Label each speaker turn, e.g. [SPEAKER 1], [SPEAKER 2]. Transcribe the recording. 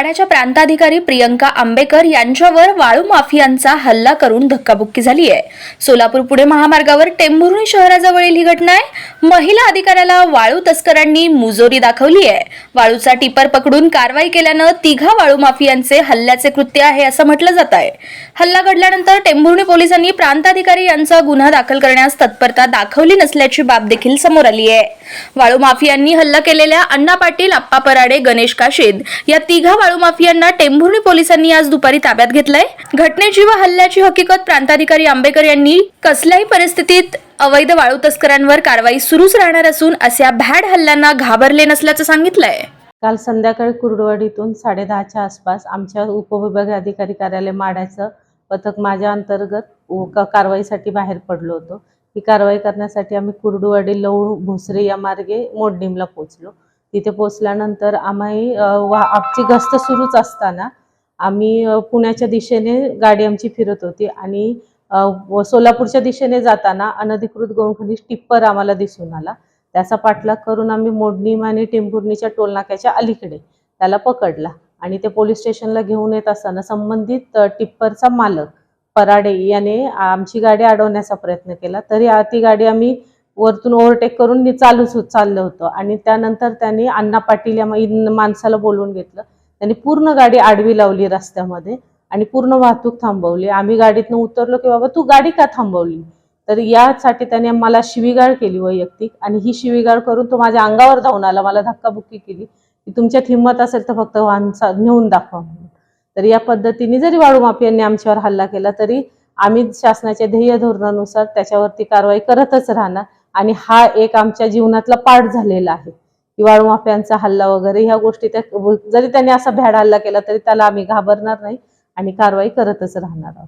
[SPEAKER 1] ठाण्याच्या प्रांताधिकारी प्रियंका आंबेकर यांच्यावर वाळू माफियांचा हल्ला करून धक्काबुक्की झाली आहे. सोलापूर पुणे महामार्गावर टेंभुर्णी शहराजवळील ही घटना आहे. महिला अधिकाऱ्याला वाळू तस्करांनी मुजोरी दाखवली आहे. वाळूचा टिपर पकडून कारवाई केल्यानं तिघा वाळू माफियांचे हल्ल्याचे कृत्य आहे असं म्हटलं जात आहे. हल्ला घडल्यानंतर टेंभुर्णी पोलिसांनी प्रांताधिकारी यांचा गुन्हा दाखल करण्यास तत्परता दाखवली नसल्याची बाब देखील समोर आली आहे. वाळू माफियांनी हल्ला केलेल्या अण्णा पाटील आप्पा पराडे गणेश काशेद या तिघा वाळू माफियांना टेंभुर्णी पोलिसांनी आज दुपारी ताब्यात घेतलंय. घटनेची व हल्ल्याची हकीकत प्रांताधिकारी आंबेकर यांनी कसल्याही परिस्थितीत अवैध वाळू तस्करांवर कारवाई सुरूच राहणार असून अशा भॅड हल्ल्यांना घाबरले नसल्याचं सांगितलंय.
[SPEAKER 2] काल संध्याकाळी कुर्डवाडीतून साडेदहाच्या आसपास आमच्या उपविभागीय अधिकारी कार्यालय माड्याचं पथक माझ्या अंतर्गत कारवाईसाठी बाहेर पडलो होतो. ही कारवाई करण्यासाठी आम्ही कुर्डुवाडी लवळ भोसरे या मार्गे मोडणीमला पोचलो तिथे पोचल्यानंतर आम्ही वा आमची गस्त सुरूच असताना आम्ही पुण्याच्या दिशेने गाडी आमची फिरत होती आणि सोलापूरच्या दिशेने जाताना अनधिकृत गोवंखनिज टिप्पर आम्हाला दिसून आला. त्याचा पाठलाग करून आम्ही मोडणीम आणि टेंभुर्णीच्या टोलनाक्याच्या अलीकडे त्याला पकडला आणि ते पोलीस स्टेशनला घेऊन येत असताना संबंधित टिप्परचा मालक पराडे याने आमची गाडी अडवण्याचा प्रयत्न केला. तरी ती गाडी आम्ही वरतून ओव्हरटेक करून चालूच चाललं चाललो होतो. आणि त्यानंतर त्यांनी अण्णा पाटील या माणसाला बोलवून घेतलं. त्यांनी पूर्ण गाडी आडवी लावली रस्त्यामध्ये आणि पूर्ण वाहतूक थांबवली. आम्ही गाडीतनं उतरलो की बाबा तू गाडी का थांबवली? तर यासाठी त्याने मला शिवीगाळ केली वैयक्तिक आणि ही शिवीगाळ करून तो माझ्या अंगावर धावून आला. मला धक्काबुक्की केली की तुमच्यात हिंमत असेल तर फक्त वाहन नेऊन दाखवा म्हणून. तर या पद्धतीने जरी वाळू माफियांनी आमच्यावर हल्ला केला तरी आम्ही शासनाच्या ध्येय धोरणानुसार त्याच्यावरती कारवाई करतच राहणार. आणि हा एक आमच्या जीवनातला पाठ झालेला आहे. की वाळू माफियांचा हल्ला वगैरे ह्या गोष्टी त्या जरी त्यांनी असा भ्याड हल्ला केला तरी त्याला आम्ही घाबरणार नाही आणि कारवाई करतच राहणार आहोत.